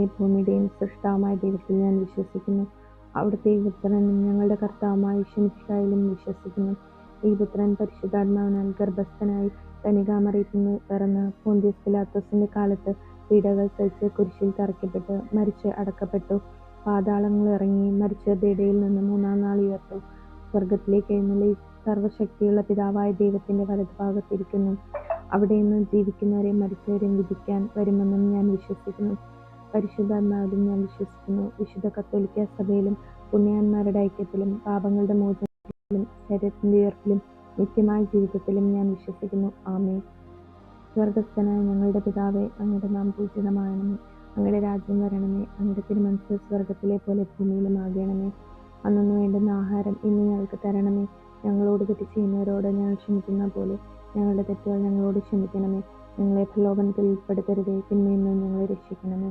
ആകാശത്തിന്റെയും ഭൂമിയുടെയും സൃഷ്ടാവുമായ ദൈവത്തിൽ ഞാൻ വിശ്വസിക്കുന്നു. അവിടുത്തെ ഈ പുത്രനും ഞങ്ങളുടെ കർത്താവുമായ ഈശ്വമിഷ്ടായാലും വിശ്വസിക്കുന്നു. ഈ പുത്രൻ പരിശുദ്ധാത്മാവിനാൽ ഗർഭസ്ഥനായി കനികാമറിയത്തിന് പിറന്ന് പോന്തിയസ് പിലാത്തോസിന്റെ കാലത്ത് പീഡകൾ സഹിച്ച് കുരിശിൽ തറയ്ക്കപ്പെട്ട് മരിച്ച് അടക്കപ്പെട്ടു. പാതാളങ്ങൾ ഇറങ്ങി മരിച്ചവരുടെ ഇടയിൽ നിന്ന് മൂന്നാം നാൾ ഉയർത്തു. സ്വർഗത്തിലേക്ക് എഴുന്നള്ളി സർവശക്തിയുള്ള പിതാവായ ദൈവത്തിന്റെ വലതുഭാഗത്തിരിക്കുന്നു. അവിടെ നിന്ന് ജീവിക്കുന്നവരെയും മരിച്ചവരെയും വിധിക്കാൻ വരുമെന്നും ഞാൻ വിശ്വസിക്കുന്നു. പരിശുദ്ധാത്മാവിലും ഞാൻ വിശ്വസിക്കുന്നു. വിശുദ്ധ കത്തോലിക്ക സഭയിലും പുണ്യാന്മാരുടെ ഐക്യത്തിലും പാപങ്ങളുടെ മോചനത്തിലും ശരീരത്തിന്റെ ഉയർപ്പിലും നിത്യമായ ജീവിതത്തിലും ഞാൻ വിശ്വസിക്കുന്നു. ആമേ സ്വർഗസ്ഥനായ ഞങ്ങളുടെ പിതാവേ അങ്ങയുടെ നാം പൂജിതമാകണമേ. അങ്ങയുടെ രാജ്യം വരണമേ. അങ്ങയുടെ തിരുമനസ് സ്വർഗത്തിലെ പോലെ ഭൂമിയിലും ആകണമേ. അന്നു വേണ്ടുന്ന ആഹാരം ഇന്ന് ഞങ്ങൾക്ക് തരണമേ. ഞങ്ങളോട് തെറ്റ് ചെയ്യുന്നവരോട് ഞങ്ങൾ ക്ഷമിക്കുന്ന പോലെ ഞങ്ങളുടെ തെറ്റുകൾ ഞങ്ങളോട് ക്ഷമിക്കണമേ. ഞങ്ങളെ പ്രലോഭനത്തിൽ ഉൾപ്പെടുത്തരുതേ. പിന്നെ നിന്ന് ഞങ്ങളെ രക്ഷിക്കണമേ.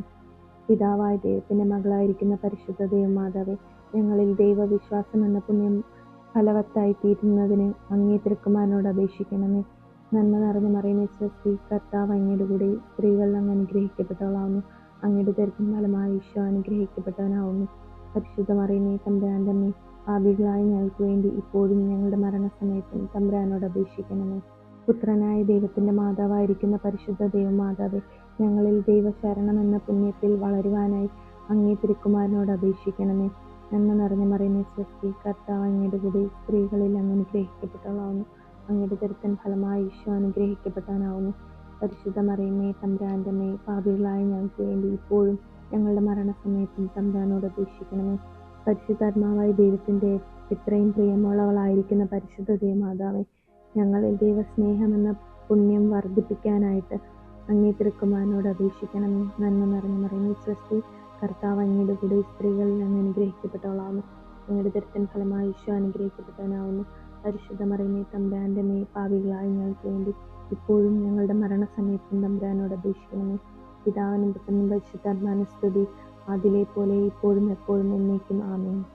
പിതാവായ ദൈവത്തിന്റെ മകളായിരിക്കുന്ന പരിശുദ്ധ ദൈവമാതാവെ ഞങ്ങളിൽ ദൈവവിശ്വാസം എന്ന പുണ്യം ഫലവത്തായി തീരുന്നതിന് അങ്ങേ തിരുക്കുമാരനോട് അപേക്ഷിക്കണമേ. നന്മ നിറഞ്ഞ മറിയുന്ന സ്ത്രീ കർത്താവ് അങ്ങയുടെ കൂടെ സ്ത്രീകളിൽ അങ്ങ് അനുഗ്രഹിക്കപ്പെട്ടവളാവുന്നു. അങ്ങയുടെ ദരിദ്രം ഫലമായി ഈശോ അനുഗ്രഹിക്കപ്പെട്ടവനാവുന്നു. പരിശുദ്ധ മറിയുന്നേ തമ്പുരാന്റെ അമ്മേ പാപികളായ ഞങ്ങൾക്ക് വേണ്ടി ഇപ്പോഴും ഞങ്ങളുടെ മരണസമയത്തും തമ്പരാനോട് അപേക്ഷിക്കണമേ. പുത്രനായ ദൈവത്തിന്റെ മാതാവായിരിക്കുന്ന പരിശുദ്ധ ദൈവമാതാവെ ഞങ്ങളിൽ ദൈവശരണം എന്ന പുണ്യത്തിൽ വളരുവാനായി അങ്ങേ തിരുക്കുമാരനോട് അപേക്ഷിക്കണമേ. നന്മ നിറഞ്ഞ മറിയുന്ന സ്വസ്തി കർത്താവ് അങ്ങയുടെ കൂടെ സ്ത്രീകളിൽ അങ്ങ് അനുഗ്രഹിക്കപ്പെട്ടവളാവുന്നു. അങ്ങയുടെ ദരിദ്രൻ ഫലമായി ഈശോ അനുഗ്രഹിക്കപ്പെട്ടവനാവുന്നു പരിശുദ്ധ മറിയുന്നേ തമ്പുരാന്റെ പാപികളായ ഞങ്ങൾക്ക് വേണ്ടി ഇപ്പോഴും ഞങ്ങളുടെ മരണസമയത്തും തമ്പുരാനോട് അപേക്ഷിക്കണമേ. പരിശുദ്ധാത്മാവായ ദൈവത്തിന്റെ ഇത്രയും പ്രിയമുള്ളവളായിരിക്കുന്ന പരിശുദ്ധ ദൈവമാതാവേ ഞങ്ങളിൽ ദൈവസ്നേഹമെന്ന പുണ്യം വർദ്ധിപ്പിക്കാനായിട്ട് അങ്ങേ തിരുക്കുമാരനോട് അപേക്ഷിക്കണമേ നന്മ നിറഞ്ഞ മറിയുന്ന സ്വസ്തി കർത്താവ് അങ്ങയുടെ കൂടെ സ്ത്രീകളിൽ നിന്ന് അനുഗ്രഹിക്കപ്പെട്ടവളാവുന്നു അങ്ങയുടെ ദരിദ്രൻ ഫലമായി ഈശോ അനുഗ്രഹിക്കപ്പെട്ടവനാവുന്നു പരിശുദ്ധ മറിയമേ തമ്പുരാന്റെ മേ പാവികളായി ഞങ്ങൾക്ക് വേണ്ടി ഇപ്പോഴും ഞങ്ങളുടെ മരണസമയത്തും തമ്പുരാനോട് അപേക്ഷിക്കണമേ. പിതാവിനും പുത്രനും പരിശുദ്ധാത്മാന സ്തുതി. അതിലെ പോലെ ഇപ്പോഴും എപ്പോഴും എന്നേക്കും ആമേൻ.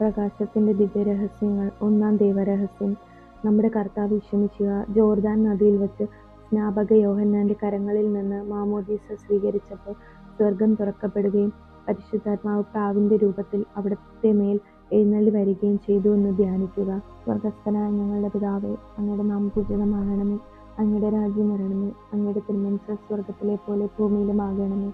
പ്രകാശത്തിന്റെ ദിവ്യരഹസ്യങ്ങൾ ഒന്നാം ദൈവരഹസ്യം. നമ്മുടെ കർത്താവ് വിഷമിക്കുക. ജോർദാൻ നദിയിൽ വെച്ച് സ്നാപക യോഹന്നാന്റെ കരങ്ങളിൽ നിന്ന് മാമോദീസ സ്വീകരിച്ചപ്പോൾ സ്വർഗം തുറക്കപ്പെടുകയും പരിശുദ്ധാത്മാവ് പ്രാവിന്റെ രൂപത്തിൽ അവിടുത്തെ മേൽ എഴുന്നള്ളി വരികയും ചെയ്തു എന്ന് ധ്യാനിക്കുക. സ്വർഗസ്ഥനായ ഞങ്ങളുടെ പിതാവേ അങ്ങയുടെ നാം പൂജിതമാകണമേ. അങ്ങയുടെ രാജ്യം വരണമേ. അങ്ങയുടെ തിരുമനസ് സ്വർഗത്തിലെ പോലെ ഭൂമിയിലും ആകണമേ.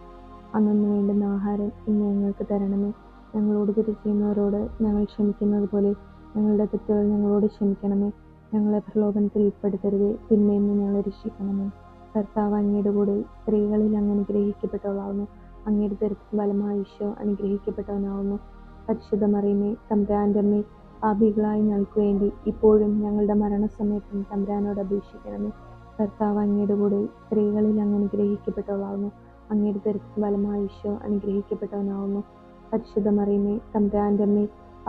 അന്നു വേണ്ടുന്ന ആഹാരം ഇന്ന് ഞങ്ങൾക്ക് തരണമേ. ഞങ്ങളോട് തിരിച്ചുന്നവരോട് ഞങ്ങൾ ക്ഷമിക്കുന്നത് പോലെ ഞങ്ങളുടെ തെറ്റുകൾ ഞങ്ങളോട് ക്ഷമിക്കണമേ. ഞങ്ങളെ പ്രലോഭനത്തിൽ ഉൾപ്പെടുത്തരുതേ. തിന്മയിൽ നിന്ന് ഞങ്ങളെ രക്ഷിക്കണമേ. കർത്താവ് അങ്ങയുടെ കൂടെ സ്ത്രീകളിൽ അങ്ങ് അനുഗ്രഹിക്കപ്പെട്ടവളാവുന്നു അങ്ങയുടെ ദരിദ്ര ബലമായ ഈശോ അനുഗ്രഹിക്കപ്പെട്ടവനാവുന്നു. പരിശുദ്ധ മറിയമേ തമ്പുരാന്റെ അമ്മേ ഞങ്ങൾക്ക് വേണ്ടി ഇപ്പോഴും ഞങ്ങളുടെ മരണസമയത്തും തമ്പുരാനോട് അപേക്ഷിക്കണമേ. കർത്താവ് അങ്ങയുടെ കൂടെ സ്ത്രീകളിൽ അങ്ങ് അനുഗ്രഹിക്കപ്പെട്ടവളാവുന്നു അങ്ങയുടെ ദരിദ്ര ബലമായ ഈശോ അനുഗ്രഹിക്കപ്പെട്ടവനാവുന്നു. പരിശുദ്ധ തമ്പുരാന്റെ അമ്മേ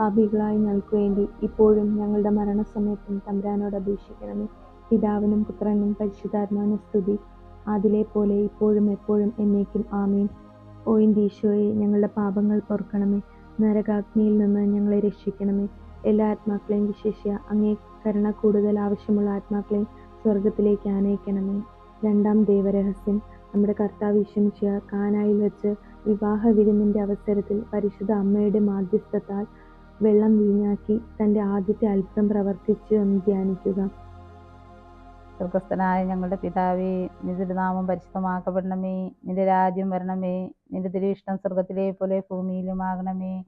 പാപികളായ ഞങ്ങൾക്ക് വേണ്ടി ഇപ്പോഴും ഞങ്ങളുടെ മരണസമയത്തും തമ്പുരാനോട് അപേക്ഷിക്കണമേ. പിതാവിനും പുത്രനും പരിശുദ്ധാത്മാവിനും സ്തുതി. അതിലെ പോലെ ഇപ്പോഴും എപ്പോഴും എന്നേക്കും ആമീൻ. ഓ ഈശോയെ ഞങ്ങളുടെ പാപങ്ങൾ പൊറുക്കണമേ. നരകാഗ്നിയിൽ നിന്ന് ഞങ്ങളെ രക്ഷിക്കണമേ. എല്ലാ ആത്മാക്കളെയും വിശേഷിയ അങ്ങേ കരുണ കൂടുതൽ ആവശ്യമുള്ള ആത്മാക്കളെയും സ്വർഗത്തിലേക്ക് ആനയിക്കണമേ. രണ്ടാം ദേവരഹസ്യം. നമ്മുടെ കർത്താവ് വിഷമിച്ച കാനായിൽ വെച്ച് വിവാഹ വിരുന്നിന്റെ അവസരത്തിൽ പരിശുദ്ധ അമ്മയുടെ മാധ്യസ്ഥത്താൽ വെള്ളം വീഞ്ഞാക്കി തന്റെ ആദ്യത്തെ അത്ഭുതം പ്രവർത്തിച്ചു എന്ന് ധ്യാനിക്കുക. സ്വർഗസ്ഥനായ ഞങ്ങളുടെ പിതാവേ നിന്റെ നാമം പരിശുദ്ധമാക്കപ്പെടണമേ. നിന്റെ രാജ്യം വരണമേ. നിന്റെ തിരുവിഷ്ടം സ്വർഗത്തിലെ പോലെ ഭൂമിയിലുമാകണമേ.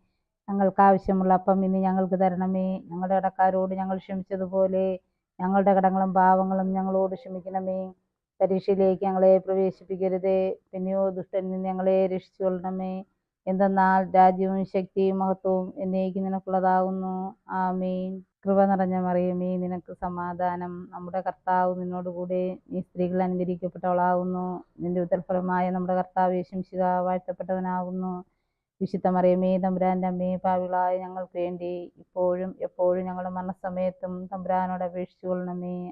ഞങ്ങൾക്ക് ആവശ്യമുള്ള അപ്പം ഇന്ന് ഞങ്ങൾക്ക് തരണമേ. ഞങ്ങളുടെ കടക്കാരോട് ഞങ്ങൾ ക്ഷമിച്ചതുപോലെ ഞങ്ങളുടെ കടങ്ങളും പാവങ്ങളും ഞങ്ങളോട് ക്ഷമിക്കണമേ. പരീക്ഷയിലേക്ക് ഞങ്ങളെ പ്രവേശിപ്പിക്കരുതേ. പിന്നെയോ ദുഷ്ടനിൽ ഞങ്ങളെ രക്ഷിച്ചുകൊള്ളണമേ. എന്തെന്നാൽ രാജ്യവും ശക്തിയും മഹത്വവും എന്നേക്ക് നിനക്കുള്ളതാകുന്നു. ആമേൻ. കൃപ നിറഞ്ഞ മറിയമേ നിനക്ക് സമാധാനം. നമ്മുടെ കർത്താവ് നിന്നോടുകൂടെ നീ സ്ത്രീകൾ അനുകരിക്കപ്പെട്ടവളാകുന്നു. നിന്റെ ഉത്തരഫലമായ നമ്മുടെ കർത്താവ് യേശുശിക വാഴ്ത്തപ്പെട്ടവനാകുന്നു. വിശുദ്ധ മറിയമേ തമ്പുരാന്റെ അമ്മയെ പാവിളായ ഞങ്ങൾക്ക് വേണ്ടി ഇപ്പോഴും എപ്പോഴും ഞങ്ങളുടെ മരണസമയത്തും തമ്പുരാനോട് അപേക്ഷിച്ചു കൊള്ളണമേ ആമീൻ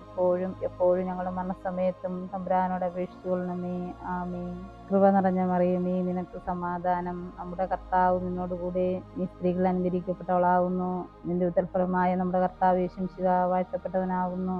ഇപ്പോഴും എപ്പോഴും ഞങ്ങളുടെ മരണസമയത്തും തമ്പുരാനോട് കൊള്ളണമേ ആമീൻ കൃപ നിറഞ്ഞ മറിയമേ നിനക്ക് സമാധാനം. നമ്മുടെ കർത്താവ് നിന്നോടുകൂടെ നീ സ്ത്രീകൾ അനുകരിക്കപ്പെട്ടവളാകുന്നു നിന്റെ ഉത്തരഫലമായ നമ്മുടെ കർത്താവ് യേശുശിക വാഴ്ത്തപ്പെട്ടവനാകുന്നു